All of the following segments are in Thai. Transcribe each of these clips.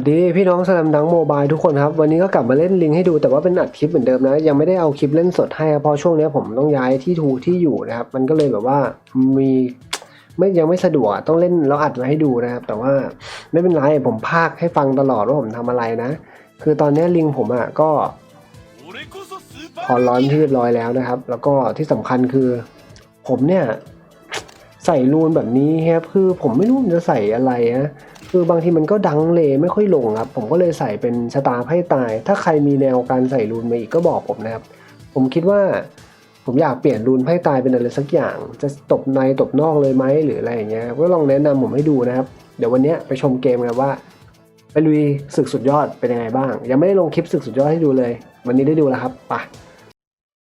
สวัสดีพี่น้องสลัมดังโมบายทุกคนครับ วันนี้ก็กลับมาเล่นลิงให้ดูแต่ว่าเป็นอัดคลิปเหมือนเดิมนะ ยังไม่ได้เอาคลิปเล่นสดให้เพราะช่วงนี้ผมต้องย้ายที่ทูที่อยู่นะครับ มันก็เลยแบบว่ามีไม่ยังไม่สะดวกต้องเล่นแล้วอัดไว้ให้ดูนะครับ แต่ว่าไม่เป็นไรผมพากให้ฟังตลอดว่าผมทำอะไรนะ คือตอนนี้ลิงผมอะก็พอร้อนที่เรียบร้อยแล้วนะครับ แล้วก็ที่สำคัญคือ ผมเนี่ย ใส่รูนแบบนี้ครับคือผมไม่รู้มันจะใส่อะไรนะ คือบางทีมันก็ดังเลไม่ค่อยลงครับ ผมก็เลยใส่เป็นชะตาไพ่ตาย ถ้าใครมีแนวการใส่รูนมาอีกก็บอกผมนะครับ ผมคิดว่า ผมอยากเปลี่ยนรูนไพ่ตายเป็นอะไรสักอย่าง จะตบในตบนอกเลยไหมหรืออะไรอย่างเงี้ยก็ลองแนะนำผมให้ดูนะครับ เดี๋ยววันนี้ไปชมเกมกันว่าไปลุยศึกสุดยอดเป็นยังไงบ้าง ยังไม่ได้ลงคลิปศึกสุดยอดให้ดูเลย วันนี้ได้ดูแล้วครับไป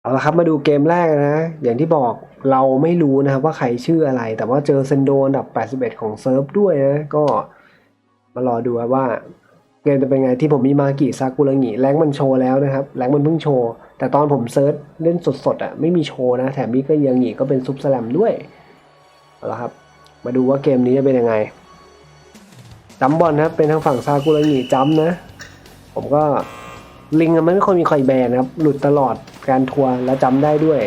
เอาละครับมาดูเกมแรกนะ อย่างที่บอกเราไม่รู้นะครับว่าใครชื่ออะไร แต่ว่าเจอเซนโดอันดับ 81 ของเซิร์ฟด้วยนะ ก็ มารอดูว่าเกมจะเป็นไงที่ผมมีมากิซากุระงิแรงมันโชว์แล้วนะครับแรงมันเพิ่งโชว์ แต่ตอนผมเซิร์ชเล่นสดๆอะไม่มีโชว์นะ แถมมิก็ยังงีก็เป็นซุปสแลมด้วยเอาละครับ มาดูว่าเกมนี้จะเป็นยังไงจัมบอลนะเป็นทางฝั่งซากุระงิจัมนะ ผมก็ลิงมันไม่ค่อยมีใครแบนนะครับ หลุดตลอดการทัวร์และจำได้ด้วย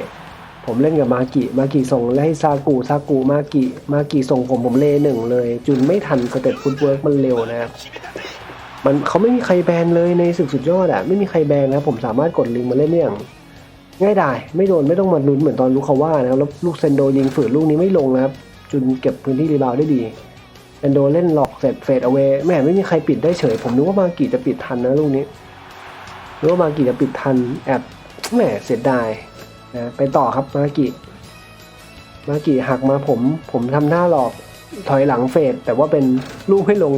ผมเล่นกับมากิมากิส่งแล้วให้ซากุซากุมากิมากิส่งผมผมเลหนึ่งเลย จุนไม่ทันสเต็ปฟุตเวิร์กมันเร็วนะครับมันเขาไม่มีใครแบนเลยในศึกสุดยอดอะไม่มีใครแบนนะครับผมสามารถกดลิงมาเล่นได้อย่างง่ายดายไม่โดนไม่ต้องมาลุ้นเหมือนตอนลูกเขาว่านะครับแล้วลูกเซนโดยิงฝืนลูกนี้ไม่ลงนะครับ จุนเก็บพื้นที่รีบาวได้ดีเซนโดเล่นหลอกเสร็จเฟดเอาไว้แม่ไม่มีใครปิดได้เฉย ผมนึกว่ามากิจะปิดทันนะลูกนี้หรือว่ามากิจะปิดทันแอบแหมเสียดาย นะไปต่อครับมากิมากิหักมาผมผมทำหน้าหลอกถอยหลังเฟดแต่ว่าเป็นลูกไม่ลง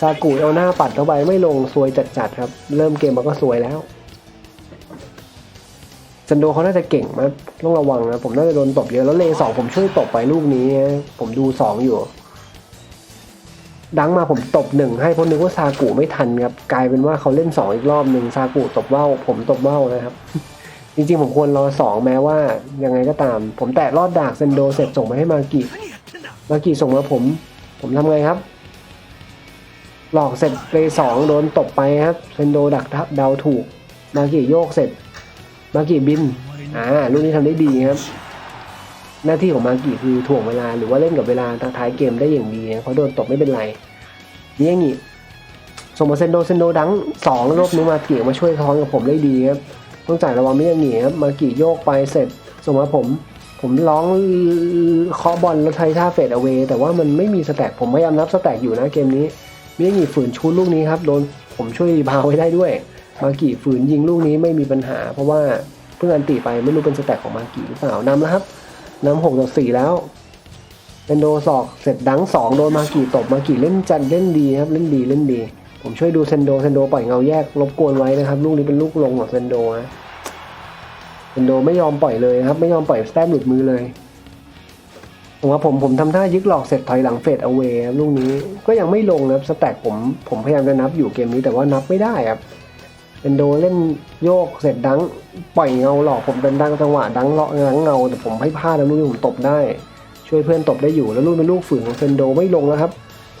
ซากุเอาหน้าปัดเข้าไปไม่ลงซวยจัดๆครับ เริ่มเกมมันก็ซวยแล้วซันโดเขาน่าจะเก่งมาต้องระวังนะ ผมน่าจะโดนตบเยอะแล้วเลสองผมช่วยตบไปลูกนี้ ผมดูสองอยู่ ดังมาผมตบหนึ่งให้เพราะนึกว่าซากุไม่ทันครับ กลายเป็นว่าเขาเล่นสองอีกรอบหนึ่งซากุตบเบ้าผมตบเบ้านะครับ จริงๆ ผมควรรอสองแม้ว่ายังไงก็ตาม ผมแตะรอดดากเซนโดเสร็จส่งมาให้มากิมากิส่งมาผม ผมทำไงครับ หลอกเสร็จเปสองโดนตบไปครับเซนโดดักเดาถูก มากิโยกเสร็จ มากิบินอ่าลูกนี้ทำได้ดีครับ หน้าที่ของมากิคือถ่วงเวลาหรือว่าเล่นกับเวลาท้ายเกมได้อย่างดีนะเพราะโดนตบไม่เป็นไรนี่ย่างงี้ส่งมาเซนโดเซนโดดังสองรอบนี้มากิมาช่วยท้อนกับผมได้ดีครับ ต้องจ่ายระวังไม่อย่างงี้ครับมากิโยกไปเสร็จส่งมาผม ผมร้องเคาะบอลแล้วไทท่าเฟดเอาเวแต่ว่ามันไม่มีสแต็กผมพยายามนับสแต็กอยู่นะเกมนี้มีอย่างงี้ฝืนชุดลูกนี้ครับโดนผมช่วยพาไว้ได้ด้วย มากิฝืนยิงลูกนี้ไม่มีปัญหา เพราะว่าเพิ่งอันตีไปไม่รู้เป็นสแต็กของมากิหรือเปล่านำแล้วครับนำหกต่อสี่แล้วเป็นโดศอกเสร็จดังสองโดนมากี่ตบมากี่เล่นจันเล่นดีครับเล่นดีเล่นดี ผมช่วยดูเซนโดเซนโดปล่อยเงาแยกรบกวนไว้นะครับ ลูกนี้เป็นลูกลงของเซนโดนะเซนโดไม่ยอมปล่อยเลยครับ ไม่ยอมปล่อยแต้มหลุดมือเลยผมว่าผมผมทำท่ายึกหลอกเสร็จถอยหลังเฟดเอาเวครับลูกนี้ก็ยังไม่ลงนะครับสแต็กผมผมพยายามจะนับอยู่เกมนี้แต่ว่านับไม่ได้ครับเป็นโดเล่นโยกเสร็จดังปล่อยเงาหลอกผมเป็นดังจังหวะดังเลาะดังเงาแต่ผมให้พลาดแล้วลูกนี้ผมตบได้ ช่วยเพื่อนตบได้อยู่แล้วลูกเป็นลูกฝืนของเซนโดไม่ลงแล้วครับ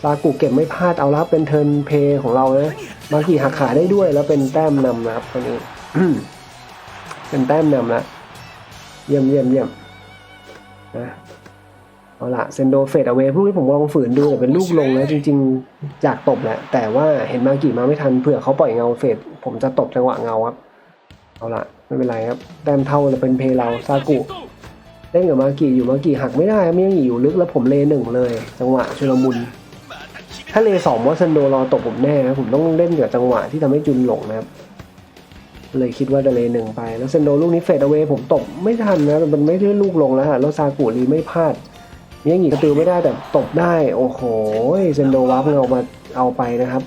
ซากุเก็บไม่พลาดเอาล้วครับเป็นเทิร์นเพย์ของเรานะมากี่หักขาได้ด้วย แล้วเป็นแต้มนำนะครับตอนนี้เป็นแต้มนำแล้วเยี่ยมเยี่ยมเยี่ยมนะเอาละเซนโดเฟดเอาเวพวกนี้ผมลองฝืนดูแต่เป็นลูกลงนะจริงๆอยากตบแหละ แต่ว่าเห็นมากี่มาไม่ทันเผื่อเขาปล่อยเงาเฟดผมจะตบจังหวะเงาครับ เอาละไม่เป็นไรครับ แต้มเท่าเลยเป็นเพย์เราซากุเล่นกับมากี่อยู่มากี่หักไม่ได้ไม่ยังอยู่ลึกแล้วผมเลหนึ่งเลย จังหวะชุลมุน ถ้าเลสองมอสเซนโดรอตบผมแน่นะผมต้องเล่นกับจังหวะที่ทำให้จุนหลงนะครับ เลยคิดว่าจะเลหนึ่งไป แล้วเซนโดลูกนี้เฟดเอาไว้ผมตบไม่ทันนะมันไม่ได้ลูกลงแล้วฮะแล้วซากุรีไม่พลาดยังหงีกระตือไม่ได้แต่ตบได้ โอ้โหเซนโดวับเงามาเอาไปนะครับ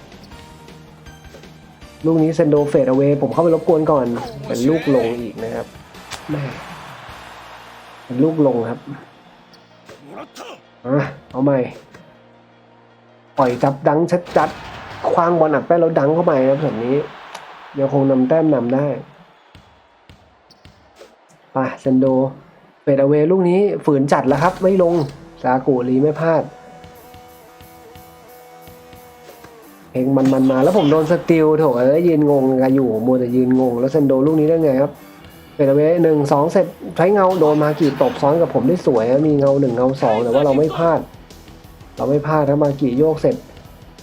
ลูกนี้เซนโดเฟดเอาไว้ผมเข้าไปรบกวนก่อนเป็นลูกลงอีกนะครับแม่เป็นลูกลงครับอะเอาใหม่ ปล่อยจับดังชัดจัดๆคว้างบอลอัดแป้นแล้วดังเข้าไปครับแบบนี้ยังคงนำแต้มนำได้ไปเซนโดเฟดเอเวลูกนี้ฝืนจัดแล้วครับ ไม่ลงซากุรีไม่พลาดเพลงมันมันมาแล้วผมโดนสติลโถเอ้ยยืนงงกันอยู่มัวแต่ยืนงง แล้วเซนโดลูกนี้ได้ไงครับเป็นเอาไว้หนึ่งสองเสร็จใช้เงาโดนมากี่ตบซ้อนกับผมได้สวยมีเงาหนึ่งเงาสองแต่ว่าเราไม่พลาด เราไม่พลาดครับมากี่โยกเสร็จ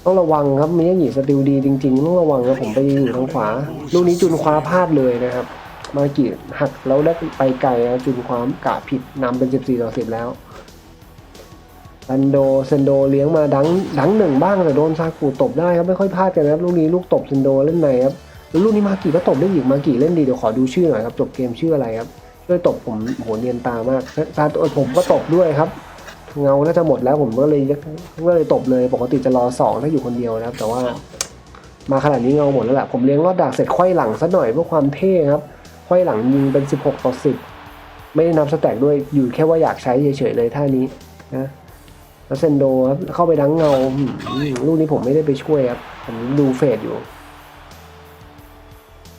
ต้องระวังครับมีย่างหยีสติลดีจริงๆต้องระวังครับผมไปอยู่ทางขวาลูกนี้จุนคว้าพลาดเลยนะครับ มากี่หักแล้วได้ไปไกลนะจุนคว้ากะผิดนำเป็น 14 ต่อ 10 แล้วซันโดเซนโดเลี้ยงมาดังดังหนึ่งบ้างแต่โดนซากุตบได้ครับไม่ค่อยพลาดกันนะครับลูกนี้ลูกตบเซนโดเล่นในครับแล้วลูกนี้มากี่ก็ตบได้อีกมากี่เล่นดีเดี๋ยวขอดูชื่อหน่อยครับจบเกมชื่ออะไรครับช่วยตบผมโหเนียนตามากซาตัวผมก็ตบด้วยครับ เงาน่าจะหมดแล้วผมก็เลยก็เลยตบเลยปกติจะรอสองถ้าอยู่คนเดียวนะครับ แต่ว่ามาขนาดนี้เงาหมดแล้วแหละผมเลี้ยงรอดดากเสร็จค่อยหลังซะหน่อยเพื่อความเท่ครับค่อยหลังยิงเป็น 16 ต่อ 10 ไม่ได้นับสแต็กด้วยอยู่แค่ว่าอยากใช้เฉยๆเลยท่านี้นะแล้วเซนโดครับเข้าไปดังเงาลูกนี้ผมไม่ได้ไปช่วยครับผมดูเฟดอยู่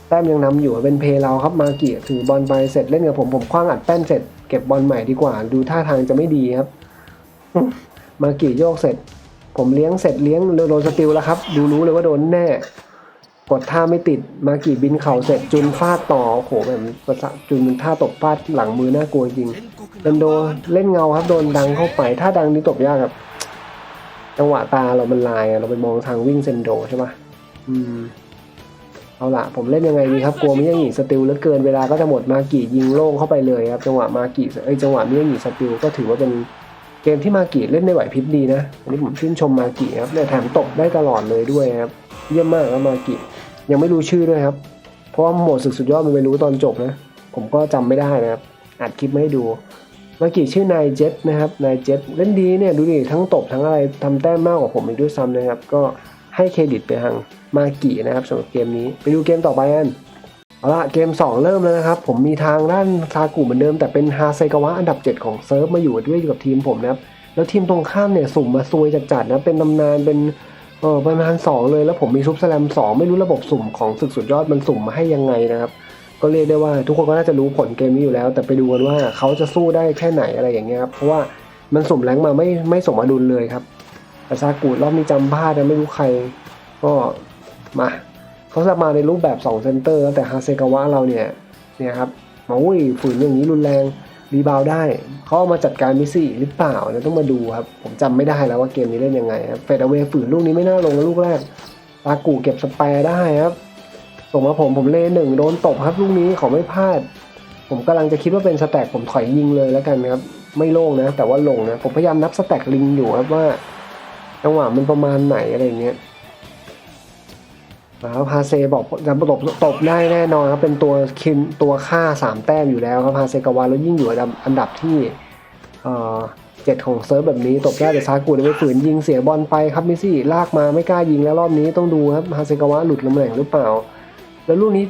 แต้มยังนำอยู่เป็นเพลเราครับมาเกียถือบอลไปเสร็จเล่นกับผมผมคว้างอัดแป้นเสร็จเก็บบอลใหม่ดีกว่า ดูท่าทางจะไม่ดีครับ มากี่โยกเสร็จ ผมเลี้ยงเสร็จเลี้ยงโดนสติลแล้วครับ ดูรู้เลยว่าโดนแน่ กดท่าไม่ติดมากี่บินเข่าเสร็จจุนฟาดต่อโอ้โหแบบประสะจุนเป็นท่าตบฟาดหลังมือน่ากลัวจริงเดนโดเล่นเงาครับโดนดังเข้าไปท่าดังนี้ตบยากครับจังหวะตาเรามันลายเราไปมองทางวิ่งเซนโดใช่ปะอืมเอาละผมเล่นยังไงดีครับกลัวมิยางิสติลเหลือเกินเวลาก็จะหมดมากี่ยิงโล่งเข้าไปเลยครับจังหวะมากี่เอ้ยจังหวะมิยางิสติลก็ถือว่าเป็น เกมที่มากีเล่นได้ไหวพริบดีนะอันนี้ผมชื่นชมมากีครับเนี่ยแถมตบได้ตลอดเลยด้วยครับ เยี่ยมมากครับมากียังไม่รู้ชื่อด้วยครับ เพราะว่าโหมดศึกสุดยอดมันไปรู้ตอนจบนะ ผมก็จำไม่ได้นะครับอัดคลิปมาให้ดูมากีชื่อนายเจ็ตนะครับนายเจ็ตเล่นดีเนี่ยดูดิทั้งตบทั้งอะไรทำแต้มมากกว่าผมอีกด้วยซ้ำนะครับ ก็ให้เครดิตไปทางมากีนะครับสำหรับเกมนี้ ไปดูเกมต่อไปกัน เอาละเกม 2 เริ่มแล้วนะครับ ผมมีทางด้านซากุเหมือนเดิม แต่เป็นฮาเซกาวะอันดับ 7 ของเซิร์ฟมาอยู่ด้วยกับทีมผมนะครับ แล้วทีมตรงข้ามเนี่ยสุ่มมาซวยจัดๆนะเป็นตำนานเป็นเออประมาณสองเลยแล้วผมมีซุปสแลมสองไม่รู้ระบบสุ่มของศึกสุดยอดมันสุ่มมาให้ยังไงนะครับ ก็เรียกได้ว่าทุกคนก็น่าจะรู้ผลเกมนี้อยู่แล้ว แต่ไปดูกันว่าเขาจะสู้ได้แค่ไหนอะไรอย่างเงี้ยครับเพราะว่ามันสุ่มแรงมาไม่ไม่สมดุลเลยครับแต่ซากุรอบนี้จำพลาดนะไม่รู้ใคร ก็มา เขาจะมาในรูปแบบ2เซนเตอร์แต่ฮาเซกาวะเราเนี่ยเนี่ยครับมาอุ้ยฝืนอย่างนี้รุนแรงรีบาวได้เขาเอามาจัดการมิซี่หรือเปล่าเนี่ยต้องมาดูครับ ผมจำไม่ได้แล้วว่าเกมนี้เล่นยังไงครับเฟดเอเวฝืนลูกนี้ไม่น่าลงลูกแรกซากุเก็บสแปร์ได้ครับส่งมาผมผมเล่หนึ่งโดนตบครับลูกนี้เขาไม่พลาด ผมกำลังจะคิดว่าเป็นสแต็กผมถอยยิงเลยแล้วกันครับ ไม่โล่งนะ แต่ว่าลงนะ ผมพยายามนับสแต็กลิงอยู่ครับว่าจังหวะมันประมาณไหนอะไรเงี้ย แล้วพาเซบอกจะตบตบได้แน่นอนครับเป็นตัวคินตัวค่าสามแต้มอยู่แล้วครับพาเซกาวาแล้วยิ่งอยู่อันดับที่เอ่อเจ็ดของเซิร์ฟแบบนี้ตบได้แต่ซากุเนี่ยไปฝืนยิงเสียบอลไปครับมิซี่ลากมาไม่กล้ายิงแล้วรอบนี้ต้องดูครับฮาเซกาวะหลุดตำแหน่งหรือเปล่า แล้วลูกนี้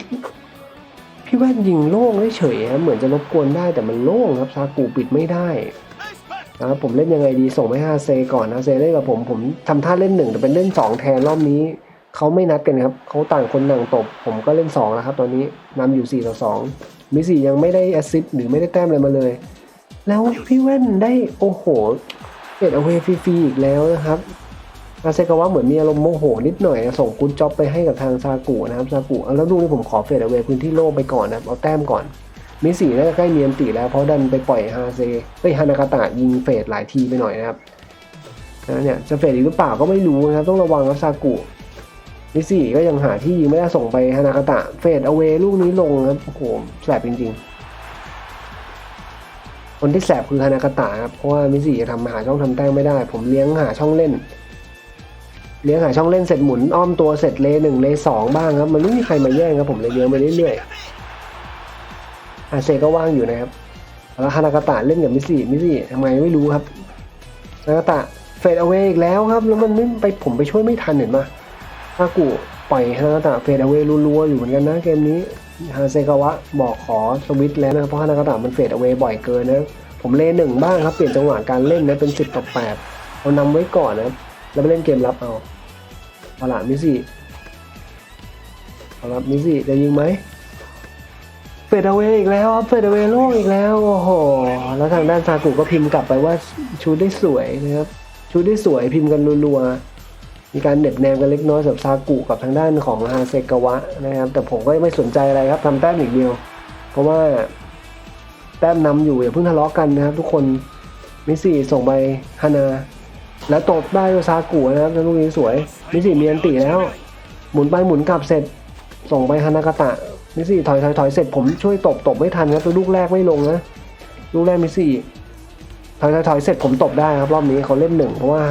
พี่แว่นยิงโล่งเฉยครับเหมือนจะรบกวนได้แต่มันโล่งครับซากุปิดไม่ได้นะครับผมเล่นยังไงดีส่งไปฮาเซก่อนฮาเซเล่นกับผมผมทำท่าเล่นหนึ่งแต่เป็นเล่นสองแทนรอบนี้ เขาไม่นัดกันครับเขาต่างคนต่างตบ ผมก็เล่นสองแล้วครับ ตอนนี้นำอยู่สี่ต่อสองมิสซี่ยังไม่ได้แอสซิสต์หรือไม่ได้แต้มอะไรมาเลย แล้วพี่แว่นได้โอ้โหเก็ดเอาเวฟรีๆอีกแล้วนะครับอาเซกาวะเหมือนมีอารมณ์โมโหนิดหน่อย ส่งกุญจ็อบไปให้กับทางซากุนะครับซากุแล้วดูนี่ผมขอเฟดเอาไว้พื้นที่โล่ไปก่อนนะครับเอาแต้มก่อนมิสี่น่าจะใกล้เนียนตีแล้วเพราะดันไปปล่อยฮาเซเอ้ยฮานากาตะยิงเฟดหลายทีไปหน่อยนะครับนะเนี่ยจะเฟดอีกหรือเปล่าก็ไม่รู้นะครับต้องระวังครับซากุ มิสี่ก็ยังหาที่ยิงไม่ได้ส่งไปฮานากาตะ เฟดเอาไว้ลูกนี้ลงครับโอ้โหแสบจริงๆ คนที่แสบคือฮานากาตะครับเพราะว่ามิสีจะทำหาช่องทำแต้มไม่ได้ ผมเลี้ยงหาช่องเล่น เลี้ยงหาช่องเล่นเสร็จหมุนอ้อมตัวเสร็จเลหนึ่งเลสองบ้างครับ มันไม่มีใครมาแย่งครับผมเลยเลี้ยงไปเรื่อยๆอาเซก็ว่างอยู่นะครับแล้วฮานากาตะเล่นกับมิซี่มิซี่ทำไมไม่รู้ครับฮานากาตะเฟดเอาไว้อีกแล้วครับ แล้วมันไม่ไปผมไปช่วยไม่ทันเห็นปะ ฮากุปล่อยฮานากาตะเฟดเอาไว้รัวๆอยู่เหมือนกันนะเกมนี้ฮาเซกาวะบอกขอสวิตแล้วนะเพราะฮานากาตะมันเฟดเอาไว้บ่อยเกินนะผมเลนหนึ่งบ้างครับเปลี่ยนจังหวะการเล่นนะเป็นสิบต่อแปดเอานำไว้ก่อนนะแล้วไปเล่นเกมรับเอาเอาละมิซี่เอาละมิซี่จะยิงไหมเฟดเอาเวอีกแล้วเฟดเอาเวโล่งอีกแล้วโอ้โหแล้วทางด้านซากุก็พิมพ์กลับไปว่าชูดได้สวยนะครับชูดได้สวยพิมพ์กันรัวๆ มีการเหน็บแนมกันเล็กน้อยสำหรับซากุกับทางด้านของฮาเซกาวะนะครับ แต่ผมก็ไม่สนใจอะไรครับทำแต้มอย่างเดียว เพราะว่าแต้มนำอยู่อย่าเพิ่งทะเลาะกันนะครับ ทุกคนมิสี่ส่งไปฮานา แล้วตบได้ด้วยซากุนะครับลูกนี้สวย มิสี่มีอันติแล้ว หมุนไปหมุนกลับเสร็จ ส่งไปฮานากาตะ มิสี่ถอยถอยถอยเสร็จผมช่วยตบตบไม่ทันครับตัวลูกแรกไม่ลงนะลูกแรกมิสี่ถอยถอยถอยเสร็จผมตบได้ครับรอบนี้เขาเล่นหนึ่งเพราะว่า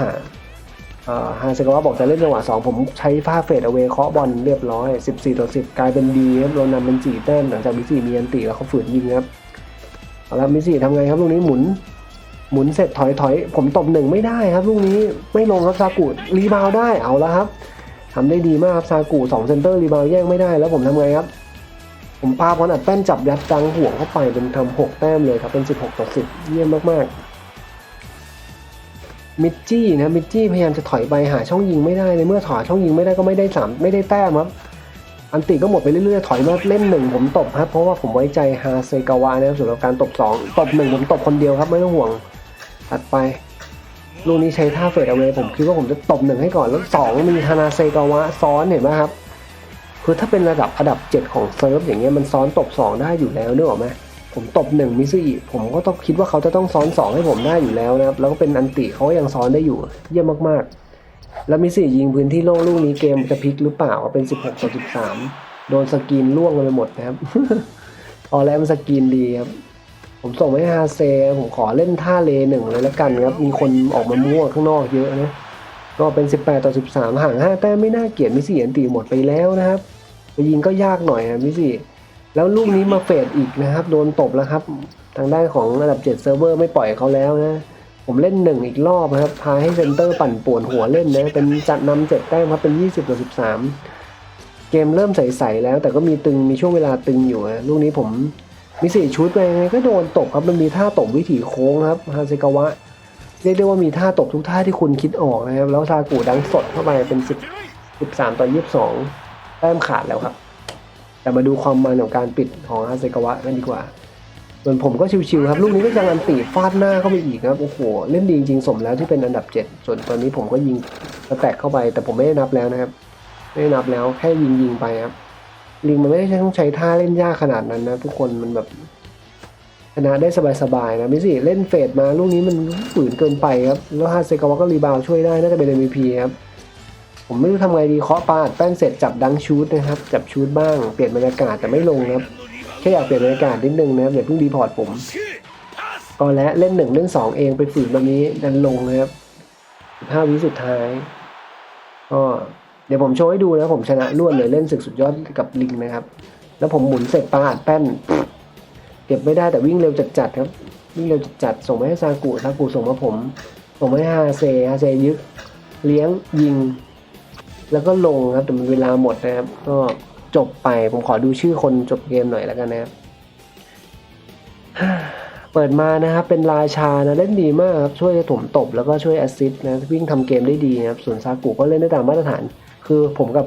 ฮาเซกาวะบอกจะเล่นจังหวะสองผมใช้ผ้าเฟดเอาเวเคาะบอลเรียบร้อย 14 ต่อ 10 กลายเป็นดีครับเรานำเป็นสี่แต้มหลังจากมิสี่มีอันติแล้วเขาฝืนยิงครับเอาละมิสี่ทำไงครับลูกนี้หมุน หมุนเสร็จถอยถอยผมตบหนึ่งไม่ได้ครับลูกนี้ไม่ลงครับซากุรีบาวได้เอาแล้วครับทำได้ดีมากครับซากุสองเซนเตอร์รีบาวแย่งไม่ได้แล้วผมทำไงครับ ผมปาบอลอัดแป้นจับยัดจังห่วงเข้าไปเป็นทำหกแต้มเลยครับเป็น 16 ต่อ 10 เยี่ยมมากๆ มิดจี้นะมิดจี้พยายามจะถอยไปหาช่องยิงไม่ได้ในเมื่อถอยช่องยิงไม่ได้ก็ไม่ได้สามไม่ได้แต้มครับ อันติก็หมดไปเรื่อยๆถอยมาเล่นหนึ่งผมตบครับเพราะว่าผมไว้ใจฮาเซกาวะนะครับสำหรับการตบสองตบหนึ่งผมตบคนเดียวครับไม่ต้องห่วงตัดไปลูกนี้ใช้ท่าเฟดเอาไว้ผมคิดว่าผมจะตบหนึ่งให้ก่อนแล้วสองมีฮานาเซกาวะซ้อนเห็นไหมครับคือถ้าเป็นระดับอันดับเจ็ดของเซิร์ฟอย่างเงี้ยมันซ้อนตบสองได้อยู่แล้วนึกออกไหม ผมตบหนึ่งมิซึอิผมก็ต้องคิดว่าเขาจะต้องซ้อนสองให้ผมได้อยู่แล้วนะครับ แล้วก็เป็นอันติเขาก็ยังซ้อนได้อยู่ เยี่ยมมากๆ แล้วมิซึอิยิงพื้นที่โล่งลูกนี้เกมจะพลิกหรือเปล่าเป็น 16ต่อ13 โดนสกรีนล่วงกันไปหมดนะครับพอแล้วมันสกรีนดีครับ ผมส่งให้ฮาเซ ผมขอเล่นท่าเลหนึ่งเลยแล้วกันครับ มีคนออกมามั่วข้างนอกเยอะนะ ก็เป็น 18ต่อ13 ห่าง 5 แต้มไม่น่าเกลียดมิสี่อันตีหมดไปแล้วนะครับ ไปยิงก็ยากหน่อยนะมิสี่ แล้วลูกนี้มาเฟดอีกนะครับ โดนตบแล้วครับ ทางด้านของระดับ7เซิร์ฟเวอร์ไม่ปล่อยเขาแล้วนะ ผมเล่นหนึ่งอีกรอบครับ พาให้เซนเตอร์ปั่นป่วนหัวเล่นนะ เป็นจัดนำเจ็ดแต้มครับ เป็น 20ต่อ13 เกมเริ่มใสๆแล้ว แต่ก็มีตึง มีช่วงเวลาตึงอยู่นะลูกนี้ผมมีสี่ชุดไปไงก็โดนตบครับ มันมีท่าตบวิถีโค้งครับ ฮาเซกาวะ เรียกได้ว่ามีท่าตบทุกท่าที่คุณคิดออกนะครับ แล้วซากุดังสดเข้าไปเป็น10 13ต่อ22 แต้มขาดแล้วครับ แต่มาดูความมันของการปิดของฮาเซกาวะกันดีกว่า ส่วนผมก็ชิวๆครับ ลูกนี้ก็ยังอันตีฟาดหน้าเข้าไปอีกครับ โอ้โห เล่นดีจริงสมแล้วที่เป็นอันดับ 7 ส่วนตอนนี้ผมก็ยิงสแตกเข้าไป แต่ผมไม่ได้นับแล้วนะครับ ไม่ได้นับแล้วแค่ยิงยิงๆไปครับลิงมันไม่ได้ต้องใช้ท่าเล่นยากขนาดนั้นนะ ทุกคนมันแบบชนะได้สบายๆนะมิสิเล่นเฟดมาลูกนี้มันฝืนเกินไปครับแล้วฮาเซกาวะก็รีบาวช่วยได้น่าจะเป็น MVP ครับ ผมไม่รู้ทำไงดีเคาะปาดแป้นเสร็จจับดังชูดนะครับ จับชูดบ้างเปลี่ยนบรรยากาศแต่ไม่ลงนะครับแค่อยากเปลี่ยนบรรยากาศนิดนึงนะครับอย่าเพิ่งดีพอร์ตผมก็และเล่นหนึ่งเล่นสองเองไปฝืนแบบนี้ดันลงนะครับห้าวิสุดท้ายก็เดี๋ยวผมโชว์ให้ดูนะผมชนะรวดเลยเล่นศึกสุดยอดกับลิงนะครับ แล้วผมหมุนเสร็จปาดแป้น เก็บไม่ได้แต่วิ่งเร็วจัดๆครับ วิ่งเร็วจัดๆส่งไปให้ซากุซากุส่งมาผม ส่งไปให้ฮาเซฮาเซยึก เลี้ยงยิง แล้วก็ลงครับแต่มันเวลาหมดนะครับ ก็จบไปผมขอดูชื่อคนจบเกมหน่อยแล้วกันนะครับเปิดมานะครับเป็นราชานะเล่นดีมากครับช่วยถมตบแล้วก็ช่วยแอสซิสต์นะวิ่งทำเกมได้ดีนะครับส่วนซากุก็เล่นได้ตามมาตรฐาน คือผมกับ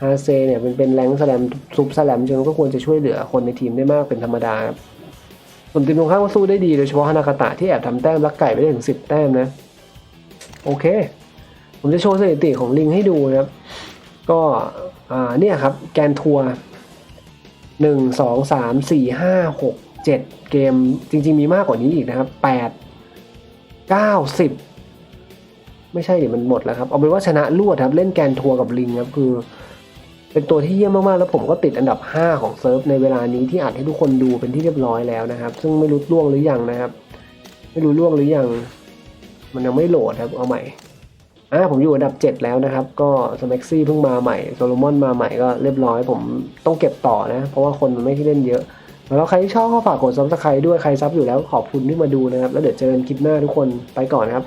ฮาเซเนี่ยเป็นเป็นแรงสแลมซุปสแลมจนก็ควรจะช่วยเหลือคนในทีมได้มากเป็นธรรมดาครับส่วนทีมตรงข้ามก็สู้ได้ดีโดยเฉพาะฮานากาตะที่แอบทำแต้มลักไก่ไปได้ถึงสิบแต้มนะ โอเค ผมจะโชว์สถิติของลิงให้ดูนะครับ ก็อ่าเนี่ยครับแกนทัวร์หนึ่งสองสามสี่ห้าหกเจ็ดเกมจริง ๆ มีมากกว่านี้อีกนะครับแปดเก้าสิบไม่ใช่เดิมันหมดแล้วครับ เอาเป็นว่าชนะรวดครับ เล่นแกนทัวร์กับลิงครับคือ เป็นตัวที่เยี่ยมมากๆ แล้วผมก็ติดอันดับ 5 ของเซิร์ฟในเวลานี้ที่อัดให้ทุกคนดูเป็นที่เรียบร้อยแล้วนะครับ ซึ่งไม่รู้ล่วงหรือยังนะครับ ไม่รู้ล่วงหรือยัง มันยังไม่โหลดครับเอาใหม่ อ่าผมอยู่อันดับ 7 แล้วนะครับ ก็สแม็กซี่เพิ่งมาใหม่โซโลมอนมาใหม่ก็เรียบร้อย ผมต้องเก็บต่อนะ เพราะว่าคนมันไม่ได้เล่นเยอะ แล้วใครที่ชอบก็ฝากกดซับสไครต์ด้วยใครซับอยู่แล้วขอบคุณที่มาดูนะครับ แล้วเดี๋ยวเจอกันคลิปหน้าทุกคนไปก่อนครับ